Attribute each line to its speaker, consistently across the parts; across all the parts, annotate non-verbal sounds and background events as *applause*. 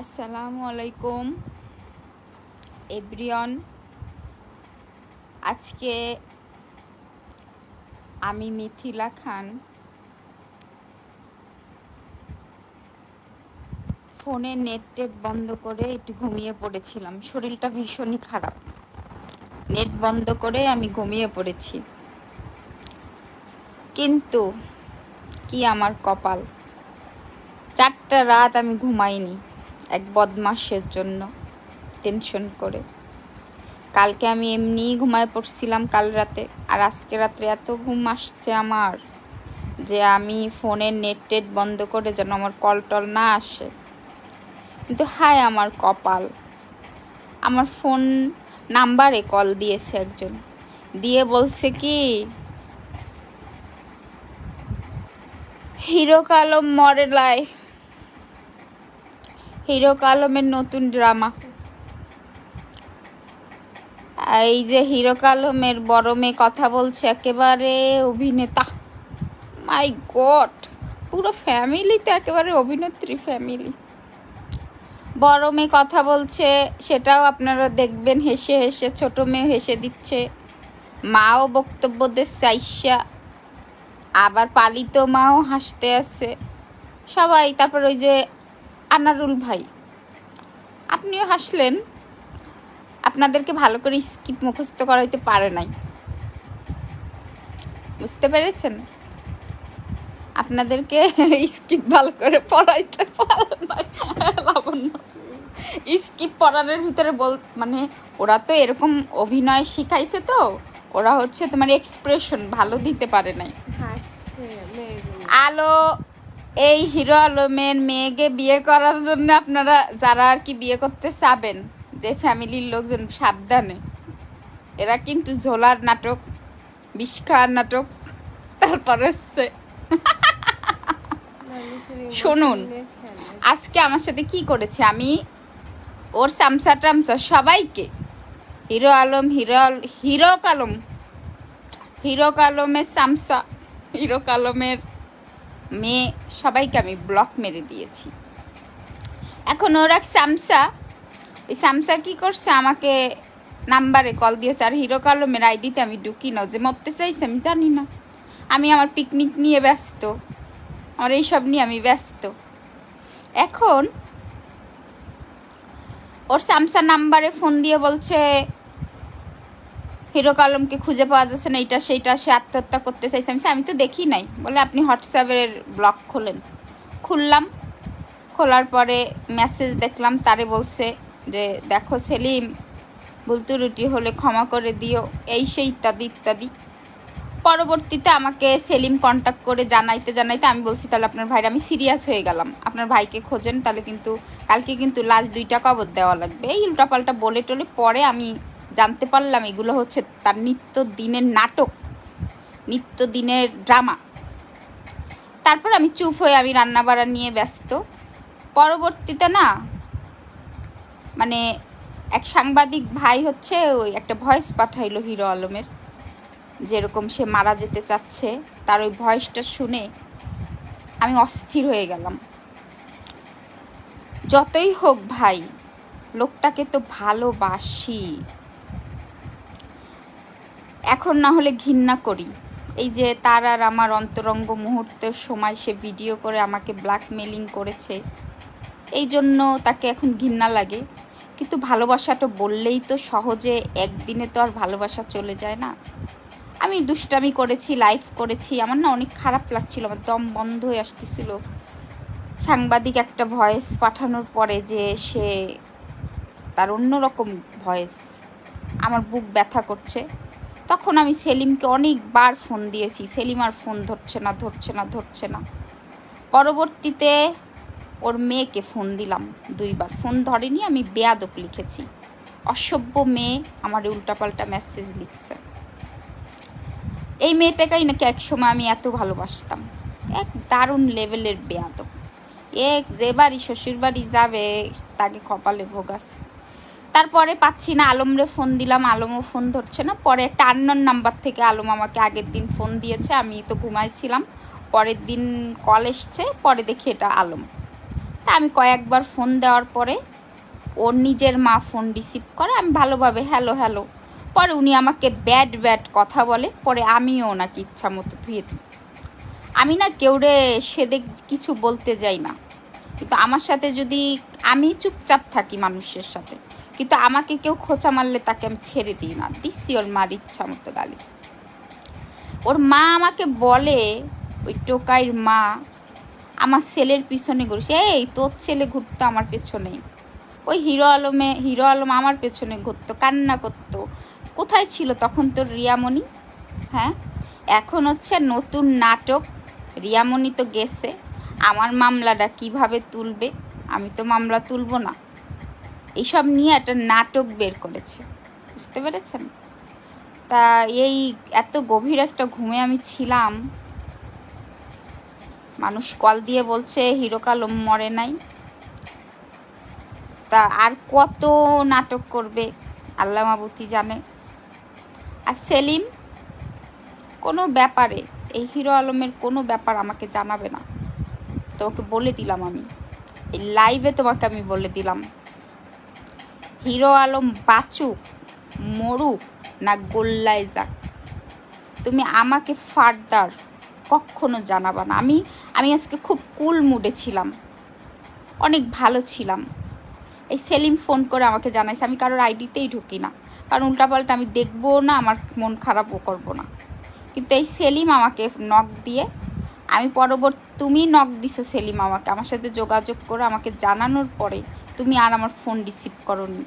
Speaker 1: আসসালামু আলাইকুম। এব্রিয়ন আজকে আমি মিথিলা খান ফোনে নেট টেট বন্ধ করে একটু ঘুমিয়ে পড়েছিলাম। শরীরটা ভীষণই খারাপ। নেট বন্ধ করে আমি ঘুমিয়ে পড়েছি। কিন্তু কি আমার কপাল? চারটা রাত আমি ঘুমাইনি। এক বদমাসের জন্য টেনশন করে। কালকে আমি এমনিই ঘুমায় পড়ছিলাম কাল রাতে, আর আজকে রাত্রে এত ঘুম আসছে আমার যে আমি ফোনের নেট টেট বন্ধ করে যেন আমার কল টল না আসে। কিন্তু হায় আমার কপাল! আমার ফোন নাম্বারে কল দিয়েছে একজন। দিয়ে বলছে কি হিরো কালো মরে মডেলায় হিরো কালমের নতুন ড্রামা। এই যে হিরো কালমের বড় মেয়ে কথা বলছে একেবারে অভিনেতা। মাই গড পুরো ফ্যামিলি তো একেবারে অভিনেত্রী ফ্যামিলি বড় মেয়ে কথা বলছে, সেটাও আপনারা দেখবেন, হেসে হেসে, ছোট মেয়ে হেসে দিচ্ছে। মাও বক্তব্য দিচ্ছে, আইসা। আবার পালিত মাও হাসতে আছে। সবাই, তারপর ওই যে আনারুল ভাই আপনিও হাসলেন। আপনাদেরকে ভালো করে স্কিপ মুখস্থ করাইতে পারে নাই। বুঝতে পেরেছেন? আপনাদেরকে *laughs* স্কিপ ভালো করে পড়াইতে পারে নাই। লাবণ্য স্কিপ পড়ানোর ভিতরে বল মানে ওরা তো এরকম অভিনয় শিখাইছে তো ওরা হচ্ছে তোমার এক্সপ্রেশন ভালো দিতে পারে নাই। আলো এই হিরো আলমের মেয়েকে বিয়ে করার জন্য আপনারা যারা আর কি বিয়ে করতে চাবেন, যে ফ্যামিলির লোকজন সাবধানে এরা কিন্তু ঝোলার নাটক বিষ খাওয়ার নাটক, তারপর হচ্ছে শুনুন। আজকে আমার সাথে কি করেছে আমি ওর সামসা টামসা সবাইকে, হিরো আলম, হিরো হিরো কালম হিরো কালমের সামসা হিরো কালমের মেয়ে সবাইকে আমি ব্লক মেরে দিয়েছি। এখন ওর এক স্যামসা ওই স্যামসা কী করছে? আমাকে নাম্বারে কল দিয়েছে। আর হিরো কালমের আইডিতে আমি ঢুকি না যে মরতে চাইছে, আমি জানি না। আমি আমার পিকনিক নিয়ে ব্যস্ত। আমার এইসব নিয়ে আমি ব্যস্ত। এখন ওর স্যামসাং নাম্বারে ফোন দিয়ে বলছে হিরো কালমকে খুঁজে পাওয়া যাচ্ছে না, এইটা সেইটা সে আত্মহত্যা করতে চাইছে। আমি আমি তো দেখি নাই। বলে আপনি হোয়াটসঅ্যাপের ব্লগ খোলেন। খুললাম। খোলার পরে মেসেজ দেখলাম, তারে বলছে যে, দেখো সেলিম, ভুলতু রুটি হলে ক্ষমা করে দিও। এই সেই ইত্যাদি ইত্যাদি। পরবর্তীতে আমাকে সেলিম কন্ট্যাক্ট করে জানাইতে জানাইতে আমি বলছি, তাহলে আপনার ভাইরা, আমি সিরিয়াস হয়ে গেলাম। আপনার ভাইকে খোঁজেন, তাহলে কিন্তু কালকে কিন্তু লাল দুইটা কবর দেওয়া লাগবে। এই উল্টাপাল্টা বলে টলে পরে আমি জানতে পারলাম এগুলো হচ্ছে তার নিত্য দিনের নাটক নিত্য দিনের ড্রামা। তারপর আমি চুপ হয়ে আমি রান্না বাড়া নিয়ে ব্যস্ত। পরবর্তীতে না মানে এক সাংবাদিক ভাই হচ্ছে ওই একটা ভয়েস পাঠাইলো হিরো আলমের, যেরকম সে মারা যেতে চাচ্ছে, তার ওই ভয়েসটা শুনে আমি অস্থির হয়ে গেলাম। যতই হোক ভাই, লোকটাকে তো ভালোবাসি। এখন না হলে ঘৃণা করি। এই যে তার আর আমার অন্তরঙ্গ মুহূর্তের সময় সে ভিডিও করে আমাকে ব্ল্যাকমেলিং করেছে, এই জন্য তাকে এখন ঘৃণা লাগে। কিন্তু ভালোবাসাটা বললেই তো সহজে একদিনে তো আর ভালোবাসা চলে যায় না। আমি দুষ্টামি করেছি লাইভ করেছি, আমার না অনেক খারাপ লাগছিল, আমার দম বন্ধ হয়ে আসতেছিল। সাংবাদিক একটা ভয়েস পাঠানোর পরে যে সে তার অন্যরকম ভয়েস আমার বুক ব্যথা করছে। তখন আমি সেলিমকে অনেকবার ফোন দিয়েছি, সেলিম আর ফোন ধরছে না ধরছে না ধরছে না। পরবর্তীতে ওর মেয়েকে ফোন দিলাম দুইবার। ফোন ধরেনি, আমি বেয়াদব লিখেছি। অসভ্য মেয়ে আমার উল্টাপাল্টা মেসেজ লিখছে। এই মেয়েটাকেই নাকি একসময় আমি এত ভালোবাসতাম। এক দারুণ লেভেলের বেয়াদব। এক যে বাড়ি শ্বশুর বাড়ি যাবে, তাকে কপালে ভোগ আছে। তারপরে পাচ্ছি না, আলমরে ফোন দিলাম, আলমও ফোন ধরছে না। পরে একটা আননোন নাম্বার থেকে আলম আমাকে আগের দিন ফোন দিয়েছে, আমি তো ঘুমাইছিলাম। পরের দিন কল এসছে, পরে দেখি এটা আলম। তা আমি কয়েকবার ফোন দেওয়ার পরে ওর নিজের মা ফোন রিসিভ করে, আমি ভালোভাবে হ্যালো হ্যালো পরে উনি আমাকে ব্যাড ব্যাড কথা বলে, পরে আমিও ওনাকে ইচ্ছা মতো ধুয়ে দিই। আমি না কেউরে সেদে কিছু বলতে যাই না। কিন্তু আমার সাথে যদি আমি চুপচাপ থাকি মানুষের সাথে কিন্তু আমাকে কেউ খোঁচা মারলে তাকে আমি ছেড়ে দিই না। দিচ্ছি ওর মার ইচ্ছা মতো গালি ওর মা আমাকে বলে, ওই টোকাইর মা আমার ছেলের পিছনে ঘুরছে। এই, তোর ছেলে ঘুরতো আমার পেছনে। ওই হিরো আলমে, হিরো আলম আমার পেছনে ঘুরতো, কান্না করতো। কোথায় ছিল তখন তোর রিয়ামণি? হ্যাঁ এখন হচ্ছে নতুন নাটক। রিয়ামণি তো গেছে। আমার মামলাটা কীভাবে তুলবে? আমি তো মামলা তুলবো না। এইসব নিয়ে একটা নাটক বের করেছে। বুঝতে পেরেছেন? তা এই এত গভীর একটা ঘুমে আমি ছিলাম, মানুষ কল দিয়ে বলছে, হিরো কালম মরে নাই। তা আর কত নাটক করবে আল্লাহ মাবুতি জানে। আর সেলিম, কোনো ব্যাপারে, এই হিরো আলমের কোনো ব্যাপার আমাকে জানাবে না। তোমাকে বলে দিলাম আমি। এই লাইভে তোমাকে আমি বলে দিলাম। হিরো আলম বাঁচুক মরু না গোল্লায় যাক। তুমি আমাকে ফার্দার কখনো জানাবা না। আমি আমি আজকে খুব কুল মুডে ছিলাম। অনেক ভালো ছিলাম। এই সেলিম ফোন করে আমাকে জানাইছে। আমি কারোর আইডিতেই ঢুকি না। কারণ উল্টাপাল্টা আমি দেখব না, আমার মন খারাপও করব না। কিন্তু এই সেলিম আমাকে নক দিয়ে, আমি পরবর্তী তুমি নক দিছো সেলিম আমাকে। আমার সাথে যোগাযোগ করে আমাকে জানানোর পরে তুমি আর আমার ফোন রিসিভ করনি।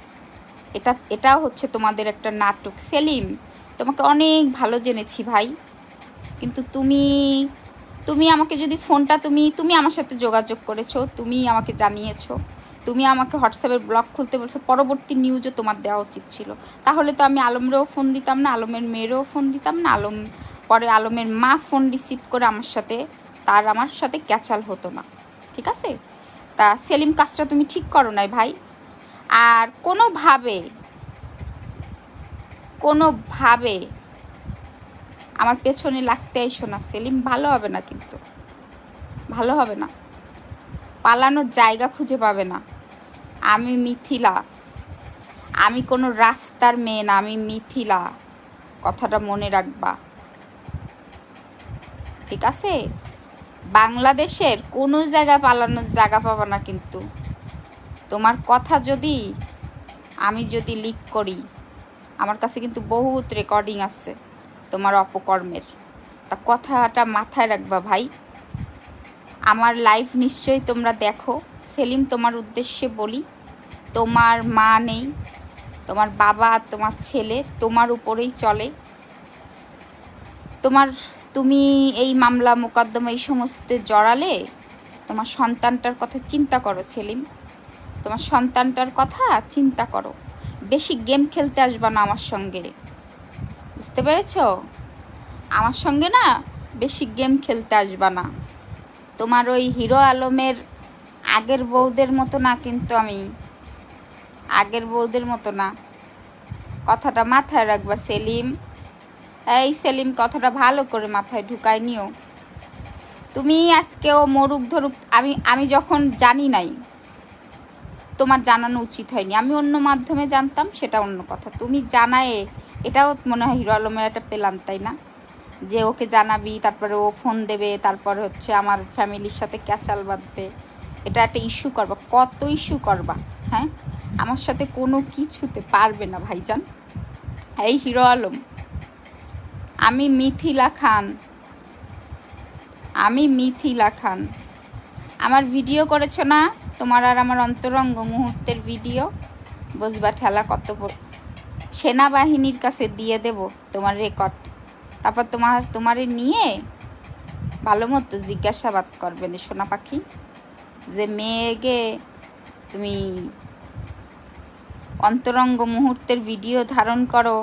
Speaker 1: এটা এটাও হচ্ছে তোমাদের একটা নাটক। সেলিম, তোমাকে অনেক ভালো জেনেছি ভাই। কিন্তু তুমি তুমি আমাকে যদি ফোনটা, তুমি তুমি আমার সাথে যোগাযোগ করেছ, তুমি আমাকে জানিয়েছো, তুমি আমাকে হোয়াটসঅ্যাপের ব্লগ খুলতে বলছো, পরবর্তী নিউজও তোমার দেওয়া উচিত ছিল। তাহলে তো আমি আলমরেও ফোন দিতাম না, আলমের মেয়েরও ফোন দিতাম না, আলম, পরে আলমের মা ফোন রিসিভ করে আমার সাথে, তার আমার সাথে ক্যাচাল হতো না। ঠিক আছে? তা সেলিম, কাজটা তুমি ঠিক করো নাই ভাই। আর কোনোভাবে কোনোভাবে আমার পেছনে লাগতে আইসো না, সেলিম। ভালো হবে না কিন্তু। ভালো হবে না। পালানোর জায়গা খুঁজে পাবে না। আমি মিথিলা। আমি কোনো রাস্তার মেয়ে না, আমি মিথিলা। কথাটা মনে রাখবা। ঠিক আছে? বাংলাদেশের কোনো জায়গায় পালানোর জায়গা পাবা না কিন্তু। তোমার কথা যদি আমি যদি লিক করি, আমার কাছে কিন্তু বহুত রেকর্ডিং আছে তোমার অপকর্মের। তা কথাটা মাথায় রাখবা ভাই। আমার লাইফ নিশ্চয়ই তোমরা দেখো। সেলিম, তোমার উদ্দেশ্যে বলি, তোমার মা নেই, তোমার বাবা, তোমার ছেলে তোমার উপরেই চলে। তোমার তুমি এই মামলা, মোকদ্দমা, এই সমস্ত জড়ালে তোমার সন্তানটার কথা চিন্তা করো, সেলিম। তোমার সন্তানটার কথা চিন্তা করো। বেশি গেম খেলতে আসবা না আমার সঙ্গে। বুঝতে পেরেছ? আমার সঙ্গে না বেশি গেম খেলতে আসবা না। তোমার ওই হিরো আলমের আগের বউদের মতো না কিন্তু আমি। আগের বউদের মতো না। কথাটা মাথায় রাখবা, সেলিম। এই সেলিম, কথাটা ভালো করে মাথায় ঢুকায় নিও। তুমি আজকেও মরুক ধরুক, আমি আমি যখন জানি নাই তোমার জানানো উচিত হয়নি। আমি অন্য মাধ্যমে জানতাম, সেটা অন্য কথা। তুমি জানায়ে, এটাও মনে হয় হিরো আলমের একটা পেলাম, তাই না? যে ওকে জানাবি, তারপরে ও ফোন দেবে, তারপর হচ্ছে আমার ফ্যামিলির সাথে ক্যাচাল বাঁধবে। এটা একটা ইস্যু করবা। কত ইস্যু করবা হ্যাঁ? আমার সাথে কোনো কিছুতে পারবে না, ভাইজান। এই হিরো আলম, আমি মিথিলা খান। আমি মিথিলা খান। আমার ভিডিও করেছ না? তোমার আর আমার অন্তরঙ্গ মুহূর্তের ভিডিও বুঝবা ঠেলা কত সেনাবাহিনীর কাছে দিয়ে দেব তোমার রেকর্ড তারপর তোমার, তোমারে নিয়ে ভালো মতো জিজ্ঞাসাবাদ করবেন সোনা পাখি। যে মেয়েকে তুমি অন্তরঙ্গ মুহূর্তের ভিডিও ধারণ করো,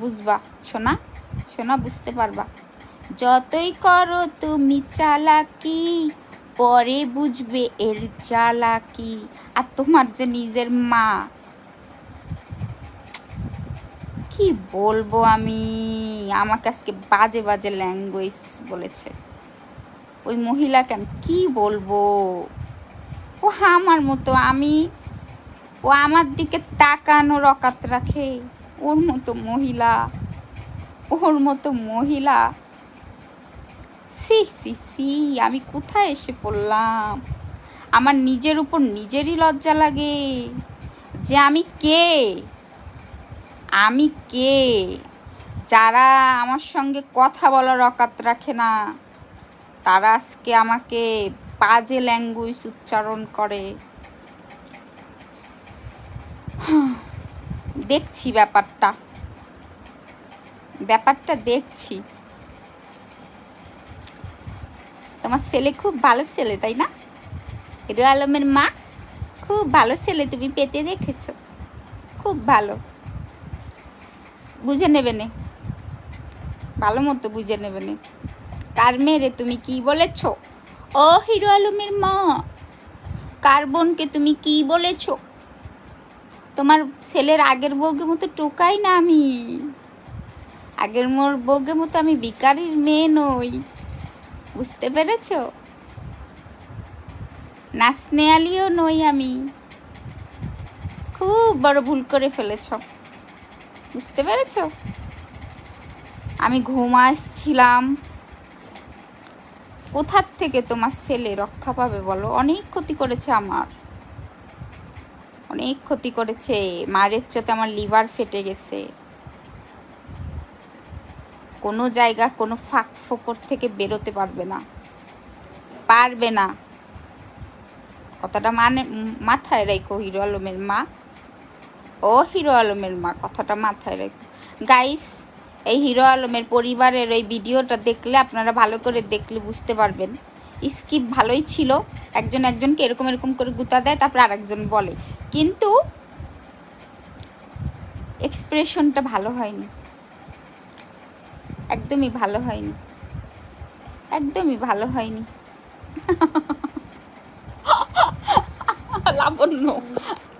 Speaker 1: বুঝবা? শোনা শোনা বুঝতে পারবা। যতই করো তুমি চালাকি পরে বুঝবে এর চালাকি আর তোমার যে নিজের মা। কি বলব আমি? আমাকে আজকে বাজে বাজে ল্যাঙ্গুয়েজ বলেছে। ওই মহিলাকে আমি কি বলব? ও আমার মতো আমি, ও আমার দিকে তাকানো রকাত রাখে। ওর মতো মহিলা, ওর মতো মহিলা সি সি আমি কোথায় এসে পড়লাম? আমার নিজের উপর নিজেরই লজ্জা লাগে। যে আমি কে? আমি কে? যারা আমার সঙ্গে কথা বলার অকাত রাখে না, তারা আজকে আমাকে বাজে ল্যাঙ্গুয়েজ উচ্চারণ করে। দেখছি ব্যাপারটা। ব্যাপারটা দেখছি। তোমার ছেলে খুব ভালো ছেলে, তাই না? হিরো আলমের মা খুব ভালো ছেলে, তুমি পেতে রেখেছো খুব ভালো। বুঝে নেবে নে। ভালো মতো বুঝে নেবে নে। কার মেরে তুমি কি বলেছ? ও হিরো আলমের মা। কার বোনকে তুমি কি বলেছ? তোমার ছেলের আগের বউকে মতো টোকাই না আমি। আগের মোর বউকে মতো আমি বিকারির মেয়ে নই। বুঝতে পেরেছ? নাচনে আলিও নই আমি। খুব বড় ভুল করে ফেলেছ। বুঝতে পেরেছ? আমি ঘুম আসছিলাম। কোথার থেকে তোমার ছেলে রক্ষা পাবে বলো? অনেক ক্ষতি করেছে আমার। অনেক ক্ষতি করেছে। মারের চোতে আমার লিভার ফেটে গেছে। কোনো জায়গা, কোনো ফাঁক ফোকর থেকে বেরোতে পারবে না। পারবে না। কথাটা মানে মাথায় রেখো হিরো আলমের মা। ও হিরো আলমের মা, কথাটা মাথায় রেখো। গাইস এই হিরো আলমের পরিবারের ওই ভিডিওটা দেখলে আপনারা ভালো করে দেখলে বুঝতে পারবেন। স্কিপ ভালোই ছিল, একজন একজনকে এরকম এরকম করে গুতা দেয়, তারপর আরেকজন বলে। কিন্তু এক্সপ্রেশনটা ভালো হয়নি। একদমই ভালো হয়নি। একদমই ভালো হয়নি। লাবণ্য,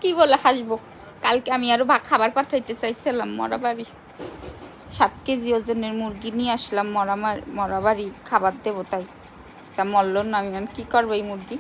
Speaker 1: কি বলে হাসবো? কালকে আমি আরও ভা- খাবার পাঠাইতে চাইছিলাম মরা বাড়ি সাত কেজি ওজনের মুরগি নিয়ে আসলাম মরা মার- মরা বাড়ি খাবার দেবো তাই। তা মরল না আমি কি করব এই মুরগি?